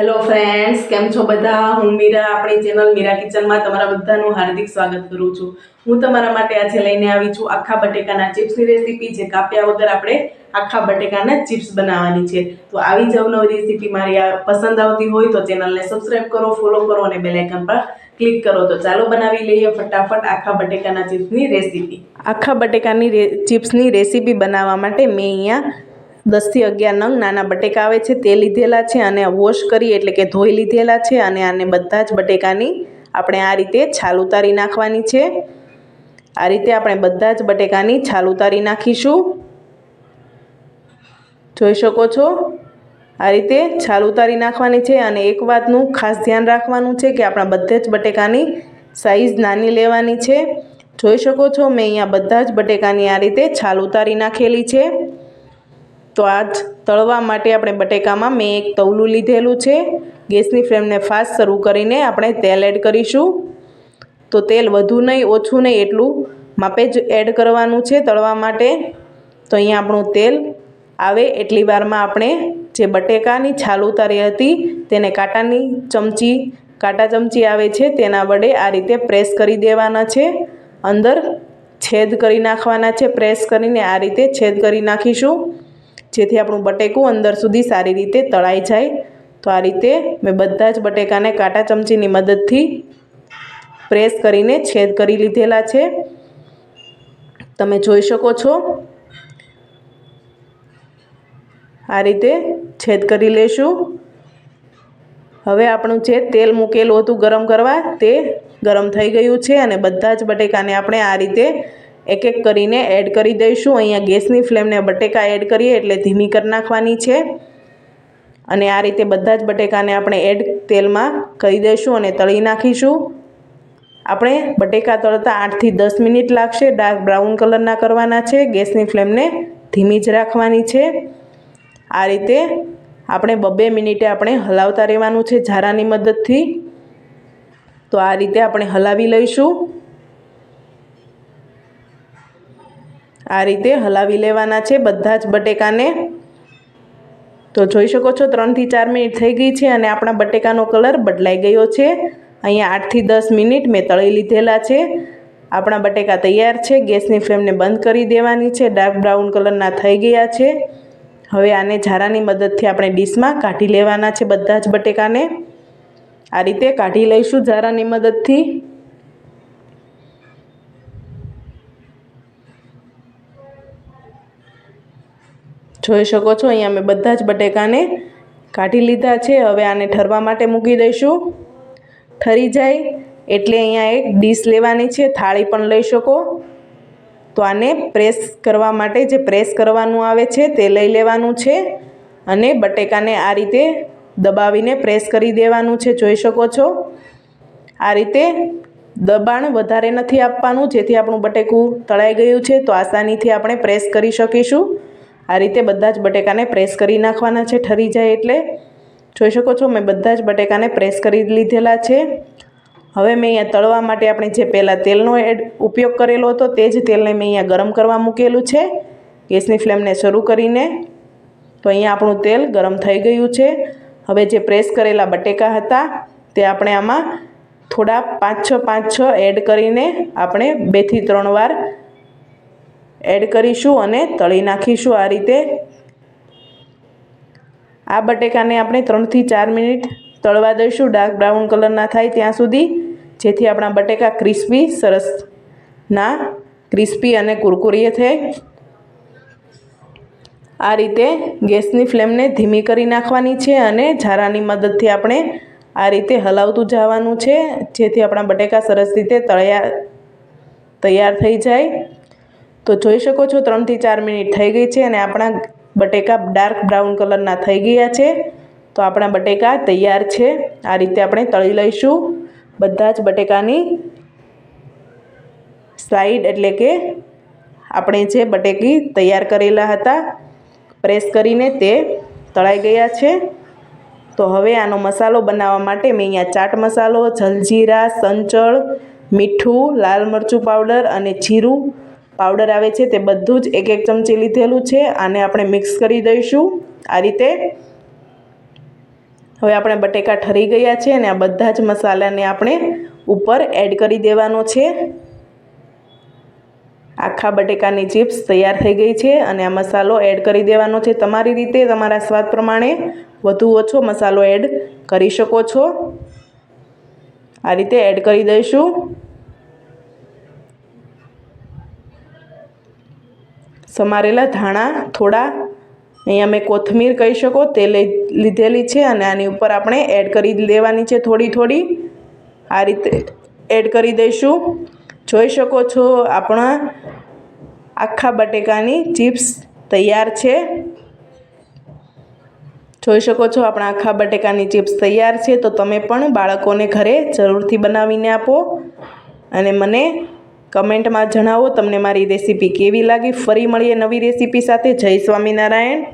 Hello friends કેમ છો બધા? હું મીરા, આપણી ચેનલ મીરા કિચનમાં તમારા બધાનું હાર્દિક સ્વાગત કરું છું. હું તમારા માટે આજે લઈને આવી છું આખા બટેકાના ચિપ્સની રેસીપી જે કાપ્યા વગર આપણે આખા બટેકાના ચિપ્સ બનાવવાની છે. તો આવી જ અવનવી રેસીપી મારી પસંદ આવતી હોય તો ચેનલને સબસ્ક્રાઇબ કરો ફોલો કરો અને બેલાઇકન પર ક્લિક કરો. તો ચાલો બનાવી લઈએ ફટાફટ આખા બટેકાના ચિપ્સની રેસીપી આખા બટેકાની ચિપ્સની રેસીપી બનાવવા માટે મેં અહીંયા દસથી અગિયાર નંગ નાના બટેકા આવે છે, તે લીધેલા છે અને વોશ કરી એટલે કે ધોઈ લીધેલા છે અને આને બધા જ બટેકાની આપણે આ રીતે છાલ ઉતારી નાખવાની છે. આ રીતે આપણે બધા જ બટેકાની છાલ ઉતારી નાખીશું. જોઈ શકો છો? આ રીતે છાલ ઉતારી નાખવાની છે અને એક વાતનું ખાસ ધ્યાન રાખવાનું છે કે આપણા બધે જ બટેકાની સાઈઝ નાની લેવાની છે. જોઈ શકો છો? મેં અહીંયા બધા જ બટેકાની આ રીતે છાલ ઉતારી નાખેલી છે. તો આજ તળવા માટે આપણે બટેકામાં મેં એક તવલું લીધેલું છે. ગેસની ફ્લેમને ફાસ્ટ શરૂ કરીને આપણે તેલ એડ કરીશું. તો તેલ વધુ નહીં, ઓછું નહીં, એટલું માપે જ એડ કરવાનું છે તળવા માટે. તો અહીંયા આપણું તેલ આવે એટલી વારમાં આપણે જે બટેકાની છાલ ઉતારી હતી તેને કાંટાની ચમચી, કાંટા ચમચી આવે છે તેના વડે આ રીતે પ્રેસ કરી દેવાના છે. અંદર છેદ કરી નાખવાના છે, પ્રેસ કરીને આ રીતે છેદ કરી નાખીશું. જેથી આપણું બટેકું અંદર સુધી સારી રીતે તળાઈ જાય. તો આ રીતે મેં બધા જ બટેકાને કાંટા ચમચીની મદદથી પ્રેસ કરીને છેદ કરી લીધેલા છે. તમે જોઈ શકો છો. આ રીતે છેદ કરી લેશું. હવે આપણું જે તેલ મૂકેલું હતું ગરમ કરવા તે ગરમ થઈ ગયું છે અને બધા જ બટેકાને આપણે આ રીતે એક એક કરીને એડ કરી દઈશું. અહીંયા ગેસની ફ્લેમને બટેકા એડ કરીએ એટલે ધીમી કરી નાખવાની છે. અને આ રીતે બધા જ બટેકાને આપણે એડ તેલમાં કરી દઈશું અને તળી નાખીશું. આપણે બટેકા તળતા આઠથી દસ મિનિટ લાગશે. ડાર્ક બ્રાઉન કલરના કરવાના છે. ગેસની ફ્લેમને ધીમી જ રાખવાની છે. આ રીતે આપણે બબે મિનિટે આપણે હલાવતા રહેવાનું છે ઝારાની મદદથી. તો આ રીતે આપણે હલાવી લઈશું. આ રીતે હલાવી લેવાના છે બધા જ બટેકાને. તો જોઈ શકો છો ત્રણથી ચાર મિનિટ થઈ ગઈ છે અને આપણા બટેકાનો કલર બદલાઈ ગયો છે. અહીંયા આઠથી દસ મિનિટ મેં તળી લીધેલા છે. આપણા બટેકા તૈયાર છે. ગેસની ફ્લેમને બંધ કરી દેવાની છે. ડાર્ક બ્રાઉન કલરના થઈ ગયા છે. હવે આને ઝારાની મદદથી આપણે ડીશમાં કાઢી લેવાના છે બધા જ બટેકાને. આ રીતે કાઢી લઈશું ઝારાની મદદથી. જોઈ શકો છો. અહીંયા મેં બધા જ બટેકાને કાઢી લીધા છે. હવે આને ઠરવા માટે મૂકી દઈશું. ઠરી જાય એટલે અહીંયા એક ડીશ લેવાની છે. થાળી પણ લઈ શકો. તો આને પ્રેસ કરવા માટે જે પ્રેસ કરવાનું આવે છે તે લઈ લેવાનું છે અને બટેકાને આ રીતે દબાવીને પ્રેસ કરી દેવાનું છે. જોઈ શકો છો. આ રીતે દબાણ વધારે નથી આપવાનું. જેથી આપણું બટેકું તળાઈ ગયું છે. તો આસાનીથી આપણે પ્રેસ કરી શકીશું. આ રીતે બધા જ બટેકાને પ્રેસ કરી નાખવાના છે, ઠરી જાય એટલે. જોઈ શકો છો, મેં બધા જ બટેકાને પ્રેસ કરી લીધેલા છે. હવે મેં અહીંયા તળવા માટે આપણે જે પહેલાં તેલનો એડ, ઉપયોગ કરેલો હતો, તે જ તેલને મેં અહીંયા ગરમ કરવા મૂકેલું છે. ગેસની ફ્લેમને શરૂ કરીને તો અહીંયા આપણું તેલ ગરમ થઈ ગયું છે. હવે જે પ્રેસ કરેલા બટેકા હતા, તે આપણે આમાં થોડા પાંચ છ પાંચ છ એડ કરીને આપણે બેથી ત્રણ વાર એડ કરીશું અને તળી નાખીશું આ રીતે. આ બટેકાને આપણે ત્રણથી ચાર મિનિટ તળવા દઈશું. ડાર્ક બ્રાઉન કલરના થાય ત્યાં સુધી. જેથી આપણા બટેકા ક્રિસ્પી, સરસ ના ક્રિસ્પી અને કુરકુરીએ થાય. આ રીતે ગેસની ફ્લેમને ધીમી કરી નાખવાની છે અને ઝારાની મદદથી આપણે આ રીતે હલાવતું જવાનું છે. જેથી આપણા બટેકા સરસ રીતે તળ્યા, તૈયાર થઈ જાય. તો જોઈ શકો છો ત્રણથી ચાર મિનિટ થઈ ગઈ છે અને આપણા બટેકા ડાર્ક બ્રાઉન કલરના થઈ ગયા છે. તો આપણા બટેકા તૈયાર છે. આ રીતે આપણે તળી લઈશું. બધા જ બટેકાની સાઈડ એટલે કે આપણે જે બટેકી તૈયાર કરેલા હતા, પ્રેસ કરીને તે તળાઈ ગયા છે. તો હવે આનો મસાલો બનાવવા માટે મેં અહીંયા ચાટ મસાલો, જલજીરા, સંચળ, મીઠું, લાલ મરચું પાવડર અને જીરું પાવડર આવે છે તે બધું જ એક એક ચમચી લીધેલું છે આને આપણે મિક્સ કરી દઈશું. આ રીતે હવે આપણે બટેકા ઠરી ગયા છે અને આ બધા જ મસાલાને આપણે ઉપર એડ કરી દેવાનો છે. આખા બટેકાની ચિપ્સ તૈયાર થઈ ગઈ છે અને આ મસાલો એડ કરી દેવાનો છે. તમારી રીતે તમારા સ્વાદ પ્રમાણે વધુ ઓછો મસાલો એડ કરી શકો છો. આ રીતે એડ કરી દઈશું. સમારેલા ધાણા થોડા અહીંયા મેં કોથમીર કહી શકો, તે લીધેલી છે અને આની ઉપર આપણે એડ કરી દેવાની છે થોડી થોડી. આ રીતે એડ કરી દઈશું. જોઈ શકો છો આપણા આખા બટેકાની ચિપ્સ તૈયાર છે. જોઈ શકો છો આપણા આખા બટેકાની ચિપ્સ તૈયાર છે. તો તમે પણ બાળકોને ઘરે જરૂરથી બનાવીને આપો. અને મને કમેન્ટમાં જણાવો તમને મારી રેસીપી કેવી લાગી? ફરી મળીએ નવી રેસીપી સાથે. જય સ્વામિનારાયણ.